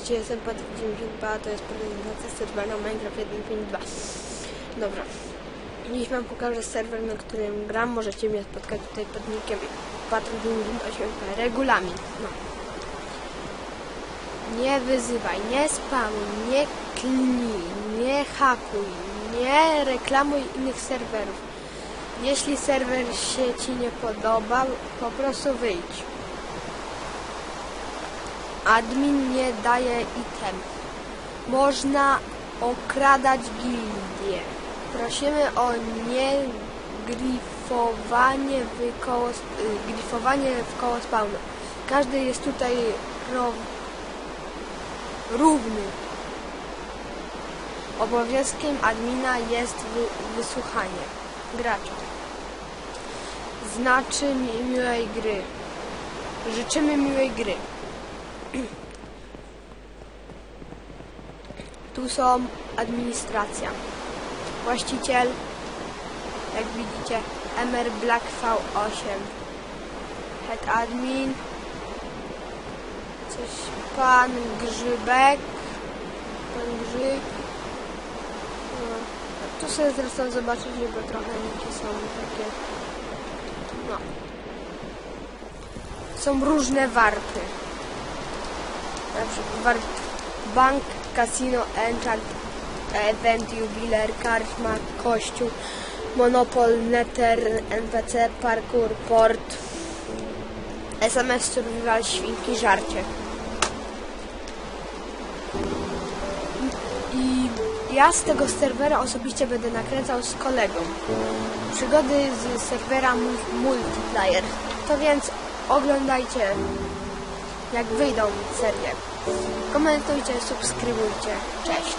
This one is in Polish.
Witajcie, jestem Patryk92, to jest prezentacja serwera Minecraft 1.5.2 Dobra, dziś wam pokażę serwer, na którym gram, możecie mnie spotkać tutaj pod nickiem Patryk98 Regulamin, no. Nie wyzywaj, nie spamuj, nie klnij, nie hakuj, nie reklamuj innych serwerów. Jeśli serwer się ci nie podoba, po prostu wyjdź Admin nie daje item. Można okradać gildię. Prosimy o niegrifowanie w koło, y, grifowanie w koło spawnu. Każdy jest tutaj ró- równy. Obowiązkiem admina jest wy, wysłuchanie gracza. Znaczy mi miłej gry. Życzymy miłej gry. Tu są administracja. Właściciel, jak widzicie, MR Black V8. Head admin. Coś pan Grzybek. Pan Grzyb. No. Tu sobie zresztą zobaczycie, bo trochę niki są takie. No. Są różne warty. Na przykład bank, casino, enchant, event, jubiler, karczma, kościół, monopol, neter, NPC, parkour, port, SMS, survival, świnki, żarcie. I ja z tego serwera osobiście będę nakręcał z kolegą. Przygody z serwera mu- multiplayer. To więc oglądajcie jak wyjdą serie. Komentujcie, subskrybujcie. Cześć.